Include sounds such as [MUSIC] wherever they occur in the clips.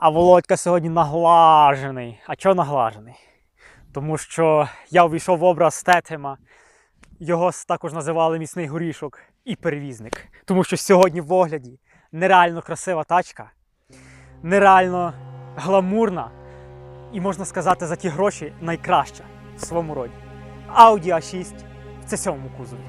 А Володька сьогодні наглажений. А чого наглажений? Тому що я увійшов в образ Тетема. Його також називали міцний горішок і перевізник. Тому що сьогодні в огляді нереально красива тачка, нереально гламурна і, можна сказати, за ті гроші найкраща в своєму роді. Audi A6 в c 7 кузові.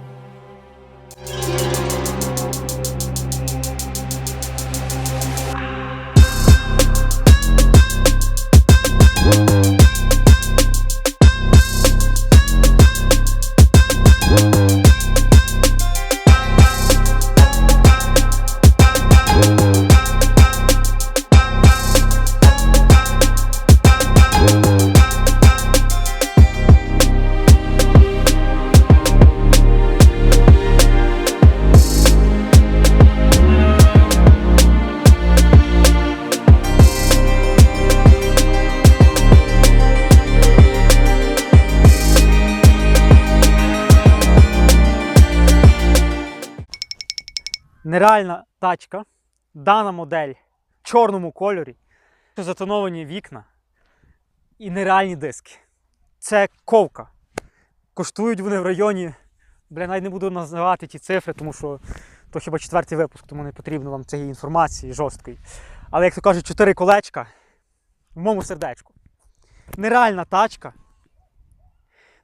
Нереальна тачка, дана модель в чорному кольорі, затоновані вікна і нереальні диски. Це ковка. Коштують вони в районі. Бля, навіть не буду називати ті цифри, тому що то хіба четвертий випуск, тому не потрібно вам цієї інформації жорсткої. Але як то кажуть, чотири колечка в моєму сердечку. Нереальна тачка.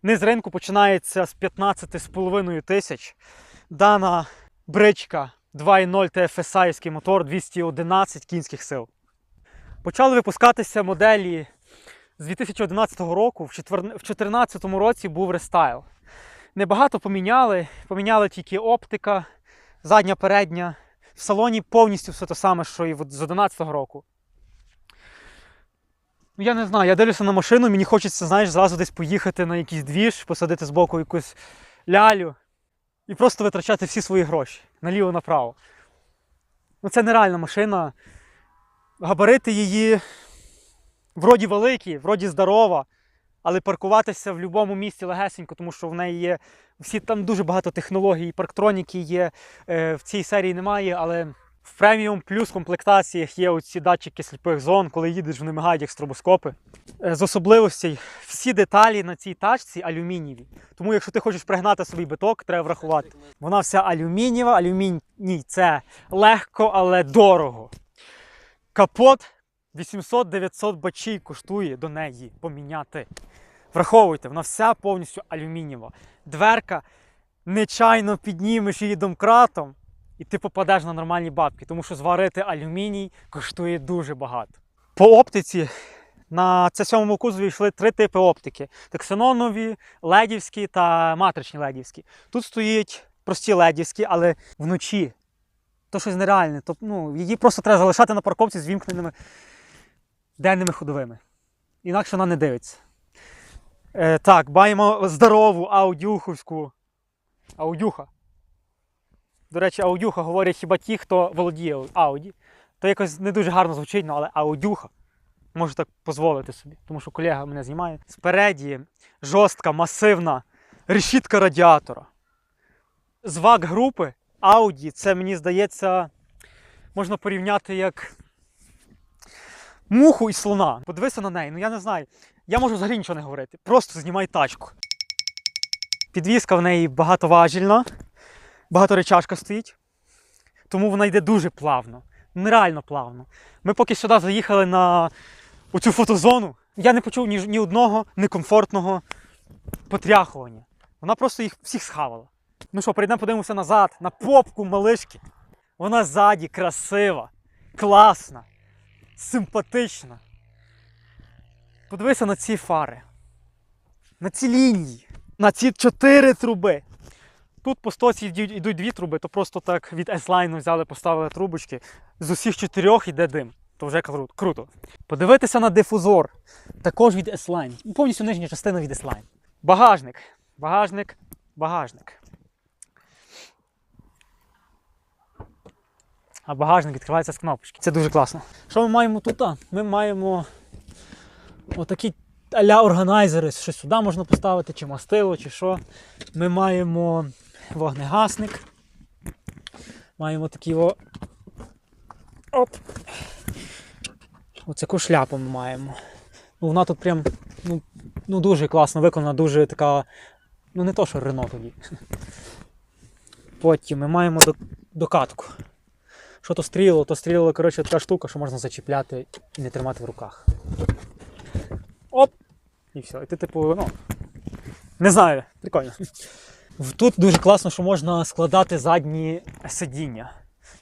Не з ринку починається з 15,5 тисяч. Дана бричка 2.0 TFSI мотор 211 кінських сил. Почали випускатися моделі з 2011 року. В 2014 році був рестайл. Небагато поміняли. Поміняли тільки оптика, задня, передня. В салоні повністю все те саме, що і з 2011 року. Ну, я не знаю, я дивлюся на машину, мені хочеться, знаєш, зразу десь поїхати на якийсь двіж, посадити збоку якусь лялю і просто витрачати всі свої гроші наліво-направо. Ну, це нереальна машина. Габарити її вроді великі, вроді здорова, але паркуватися в будь-якому місці легесенько, тому що в неї є всі там дуже багато технологій, парктроніки є. Е, в цій серії немає, але в преміум плюс комплектаціях є оці датчики сліпих зон, коли їдеш, вони мигають як стробоскопи. Е, з особливостей всі деталі на цій тачці алюмінієві. Тому, якщо ти хочеш пригнати собі биток, треба врахувати. Вона вся алюмінієва, алюміній це легко, але дорого. Капот 800-900 бачей коштує до неї поміняти. Враховуйте, вона вся повністю алюмінієва. Дверка нечайно піднімеш її домкратом, і ти попадеш на нормальні бабки, тому що зварити алюміній коштує дуже багато. По оптиці на це сьомому кузові йшли три типи оптики: тексанонові, ледівські та матричні ледівські. Тут стоїть прості ледівські, але вночі. То щось нереальне. То, ну, її просто треба залишати на парковці з вімкненими денними ходовими. Інакше вона не дивиться. Е, так, маємо здорову аудюховську. Аудюха. До речі, аудюха говорять хіба ті, хто володіє ауді. То якось не дуже гарно звучить, ну, але аудюха. Можу так дозволити собі, тому що колега мене знімає. Спереді жорстка, масивна решітка радіатора. З вак групи Audi, це мені здається, можна порівняти як муху і слона. Подивися на неї, ну я не знаю. Я можу взагалі нічого не говорити. Просто знімай тачку. Підвізка в неї багатоважільна, багаторечашка стоїть. Тому вона йде дуже плавно, нереально плавно. Ми поки сюди заїхали на оцю фотозону, я не почув ні, ні одного некомфортного потряхування. Вона просто їх всіх схавала. Ну що, перейдемо подивимося назад, на попку малишки. Вона ззаді красива, класна, симпатична. Подивися на ці фари, на ці лінії, на ці чотири труби. Тут по стоці йдуть, дві труби, то просто так від S-Line взяли, поставили трубочки. З усіх чотирьох йде дим. То вже круто. Подивитися на дифузор. Також від S-Line. Повністю нижня частина від S-Line. Багажник. Багажник. Багажник. А багажник відкривається з кнопочки. Це дуже класно. Що ми маємо тут? Ми маємо отакі а-ля органайзери, що сюди можна поставити, чи мастило, чи що. Ми маємо вогнегасник. Маємо такі о. Оп. Оцяку шляпу ми маємо. Ну, вона тут прям ну, ну, дуже класно виконана, дуже така. Ну, не то, що Рено тоді. Потім ми маємо до- докатку. Що то стріло, то стріло, коротше, така штука, що можна зачіпляти і не тримати в руках. Оп! І все. І ти, типу, ну. Не знаю, прикольно. Тут дуже класно, що можна складати задні сидіння.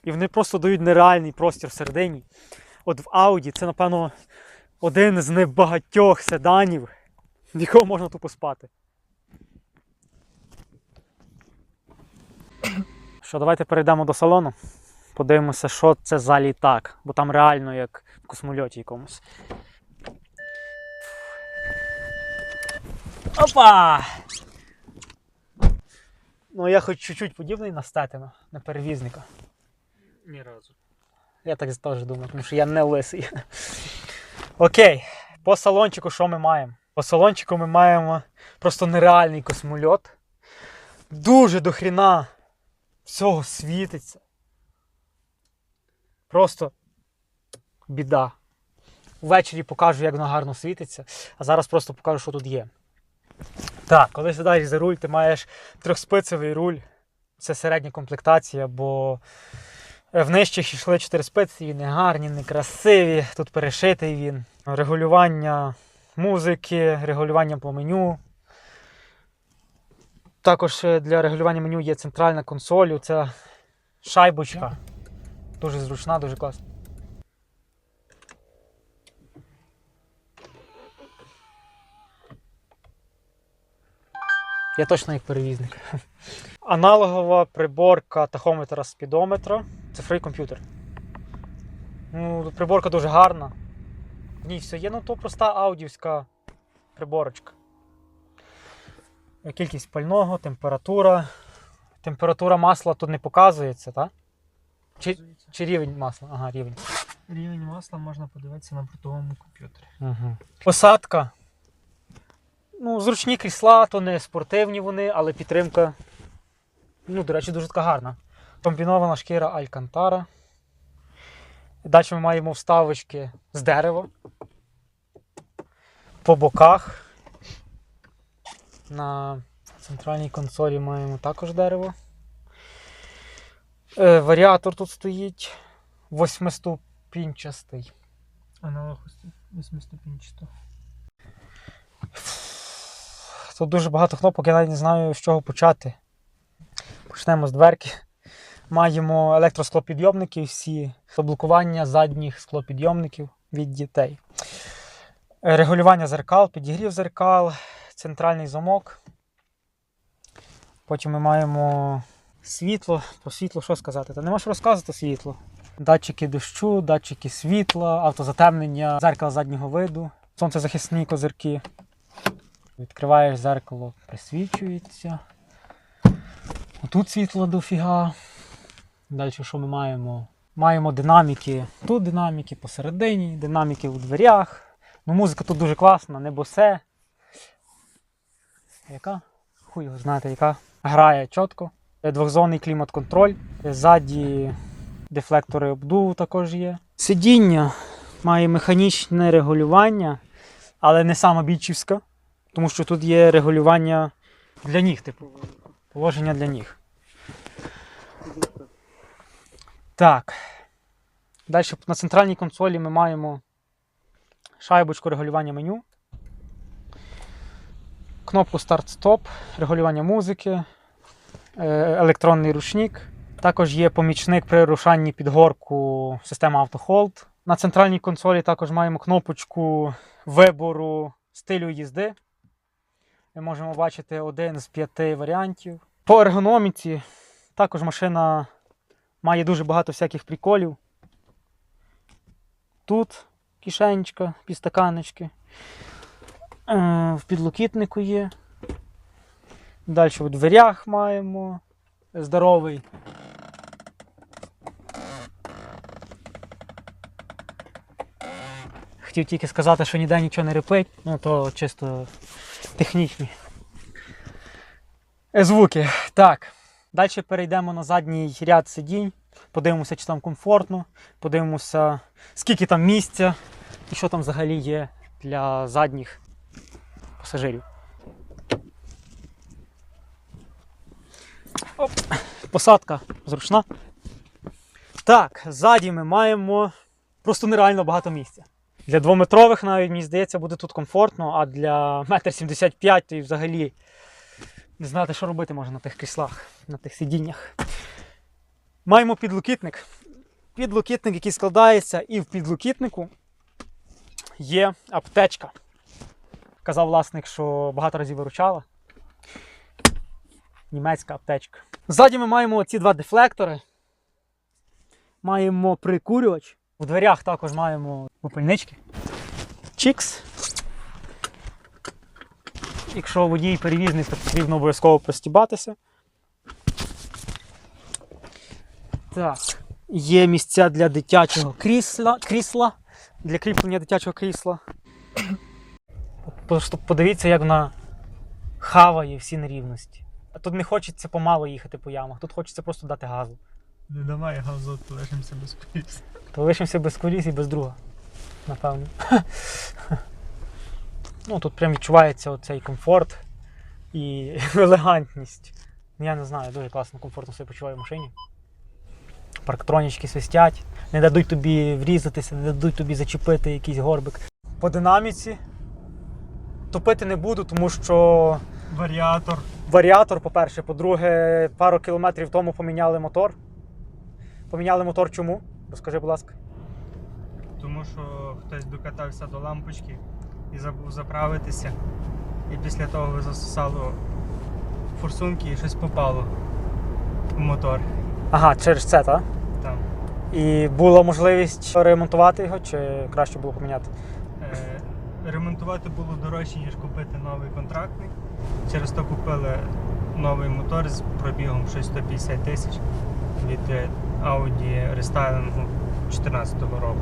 І вони просто дають нереальний простір всередині. От в Audi це, напевно, один з небагатьох седанів, в якому можна тупо спати. Що, давайте перейдемо до салону. Подивимося, що це за літак, бо там реально як в космольоті якомусь. Опа! Ну, я хоч чуть-чуть подібний на стетина, на перевізника. Ні разу. Я так теж думаю, тому що я не лисий. Окей, по салончику що ми маємо? По салончику ми маємо просто нереальний космольот. Дуже дохріна всього світиться. Просто біда. Ввечері покажу, як воно гарно світиться, а зараз просто покажу, що тут є. Так, коли сідаєш за руль, ти маєш трьохспицевий руль. Це середня комплектація, бо Е, В нижчих йшли 4 спиці, не гарні, не красиві. Тут перешитий він. Регулювання музики, регулювання по меню. Також е, для регулювання меню є центральна консоль. Це шайбочка. Дуже зручна, дуже класна. Я точно як перевізник. Аналогова приборка тахометра спідометра. Цифровий комп'ютер. Ну, приборка дуже гарна. В ній все є, ну то проста аудіївська приборочка. Кількість пального, температура. Температура масла тут не показується, так? Чи, чи рівень масла? Ага, рівень. Рівень масла можна подивитися на бортовому комп'ютері. Угу. Посадка. Ну, зручні крісла, то не спортивні вони, але підтримка. Ну, до речі, дуже така гарна. Комбінована шкіра Алькантара. Далі ми маємо вставочки з дерева. По боках. На центральній консолі маємо також дерево. Е, варіатор тут стоїть восьмиступінчастий. Аналог 8-ступінчатого. Тут дуже багато кнопок, я навіть не знаю, з чого почати. Почнемо з дверки. Маємо електросклопідйомники всі, блокування задніх склопідйомників від дітей. Регулювання зеркал, підігрів зеркал, центральний замок. Потім ми маємо світло. Про світло що сказати? Та нема що розказувати світло. Датчики дощу, датчики світла, автозатемнення, зеркало заднього виду, сонцезахисні козирки. Відкриваєш зеркало, присвічується. Отут світло дофіга. Далі що ми маємо? Маємо динаміки. Тут динаміки посередині, динаміки у дверях. Ну, музика тут дуже класна, не босе. Яка? Хуй його знаєте, яка. Грає чітко. Е, Двохзонний клімат-контроль. Е, Ззаді дефлектори обдуву також є. Сидіння має механічне регулювання, але не сама бічівська. Тому що тут є регулювання для ніг, типу, положення для ніг. Так. Далі на центральній консолі ми маємо шайбочку регулювання меню, кнопку старт-стоп, регулювання музики, е, електронний ручник. Також є помічник при рушанні під горку системи автохолд. На центральній консолі також маємо кнопочку вибору стилю їзди. Ми можемо бачити один з п'яти варіантів. По ергономіці також машина має дуже багато всяких приколів. Тут кишенечка, підстаканечки. Е, В підлокітнику є. Далі в дверях маємо здоровий. Хотів тільки сказати, що ніде нічого не репить, ну то чисто технічні. Звуки. Так. Далі перейдемо на задній ряд сидінь. Подивимося, чи там комфортно. Подивимося, скільки там місця. І що там взагалі є для задніх пасажирів. Оп. Посадка зручна. Так, ззаді ми маємо просто нереально багато місця. Для двометрових навіть, мені здається, буде тут комфортно, а для метр сімдесят п'ять то і взагалі не знати, що робити можна на тих кріслах, на тих сидіннях. Маємо підлокітник. Підлокітник, який складається, і в підлокітнику є аптечка. Казав власник, що багато разів виручала. Німецька аптечка. Ззаді ми маємо ці два дефлектори. Маємо прикурювач. У дверях також маємо попільнички. Чікс. Якщо водій перевізник, то потрібно обов'язково пристібатися. Так. Є місця для дитячого крісла, крісла для кріплення дитячого крісла. Просто подивіться, як вона хаває всі нерівності. А тут не хочеться помало їхати по ямах, тут хочеться просто дати газу. Не давай газу, лишимося без коліс. То лишимося без коліс і без друга. Напевно. [LAUGHS] ну, тут прям відчувається оцей комфорт і [LAUGHS] елегантність. Я не знаю, дуже класно, комфортно себе почуваю в машині. Парктронічки свистять, не дадуть тобі врізатися, не дадуть тобі зачепити якийсь горбик. По динаміці топити не буду, тому що Варіатор. варіатор, по-перше, по-друге, пару кілометрів тому поміняли мотор. Поміняли мотор чому? Розкажи, будь ласка. Тому що хтось докатався до лампочки і забув заправитися. І після того засосало форсунки і щось попало в мотор. Ага, через це, так? Там. І була можливість ремонтувати його, чи краще було поміняти? Е, ремонтувати було дорожче, ніж купити новий контрактний. Через то купили новий мотор з пробігом щось 150 тисяч від е, Audi рестайлингу 2014 року.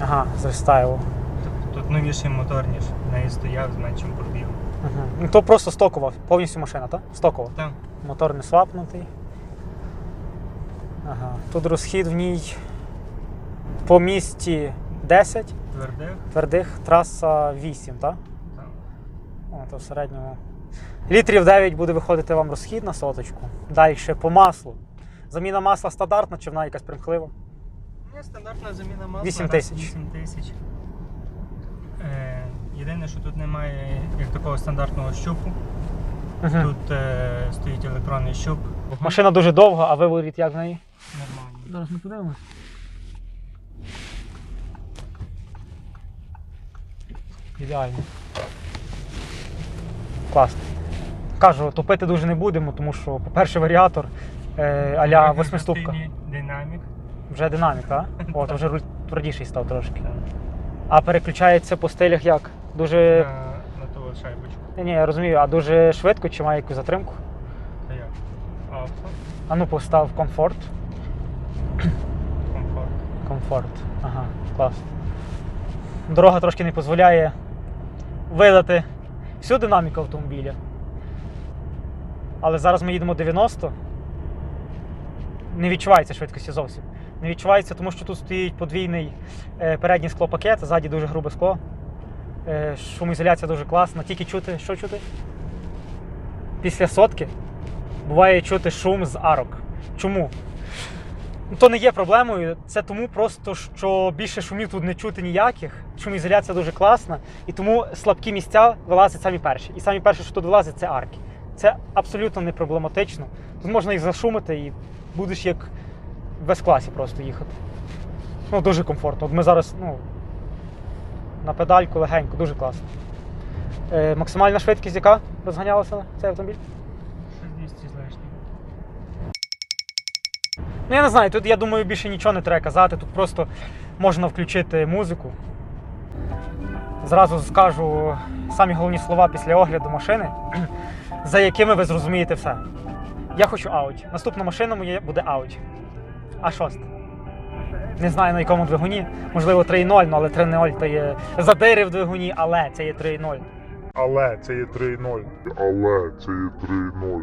Ага, з рестайлу. Тобто тут новіший мотор, ніж в неї стояв з меншим пробігом. Ага. Ну то просто стокова, повністю машина, так? Стокова. Там Мотор не свапнутий. Ага. Тут розхід в ній по місті 10, твердих, твердих, траса 8, так? там О, то в середньому. Літрів 9 буде виходити вам розхід на соточку. Далі по маслу. Заміна масла стандартна чи вона якась примхлива? Ні, стандартна заміна масла. 8 тисяч. 8 тисяч. Е, єдине, що тут немає як такого стандартного щупу. Угу. Тут е, стоїть електронний щуп. Машина дуже довга, а виворіт як в неї? Нормально. Зараз ми подивимось. Ідеально. Класно. Кажу, топити дуже не будемо, тому що, по-перше, варіатор а-ля восьмиступка. Динамік. Вже динамік, так? О, то вже руль твердіший став трошки. А переключається по стилях як? Дуже. На, ту шайбочку. Ні, ні, я розумію, а дуже швидко чи має якусь затримку? Та як? Авто, А ну постав комфорт. комфорт. Комфорт. Ага, клас. Дорога трошки не дозволяє видати всю динаміку автомобіля. Але зараз ми їдемо 90. Не відчувається швидкості зовсім. Не відчувається, тому що тут стоїть подвійний е, передній склопакет, ззаді дуже грубе скло. Е, шумоізоляція дуже класна. Тільки чути, що чути? Після сотки буває чути шум з арок. Чому? Ну, То не є проблемою. Це тому просто, що більше шумів тут не чути ніяких. Шумоізоляція дуже класна, і тому слабкі місця вилазять самі перші. І самі перші, що тут вилазить, це арки. Це абсолютно не проблематично. Тут можна їх зашумити і будеш як в С-класі просто їхати. Ну, дуже комфортно. От ми зараз ну, на педальку легенько, дуже класно. Е, максимальна швидкість, яка розганялася цей автомобіль? Щось 200 з лишнім. Ну, я не знаю, тут я думаю, більше нічого не треба казати. Тут просто можна включити музику. Зразу скажу самі головні слова після огляду машини, [CLEARS THROAT] за якими ви зрозумієте все. Я хочу Audi. Наступна машина моя буде Audi. А6. Не знаю на якому двигуні. Можливо, 3.0, ну, але 3.0 то є задири в двигуні, але це є 3.0. Але це є 3-0. Але це є 3-0.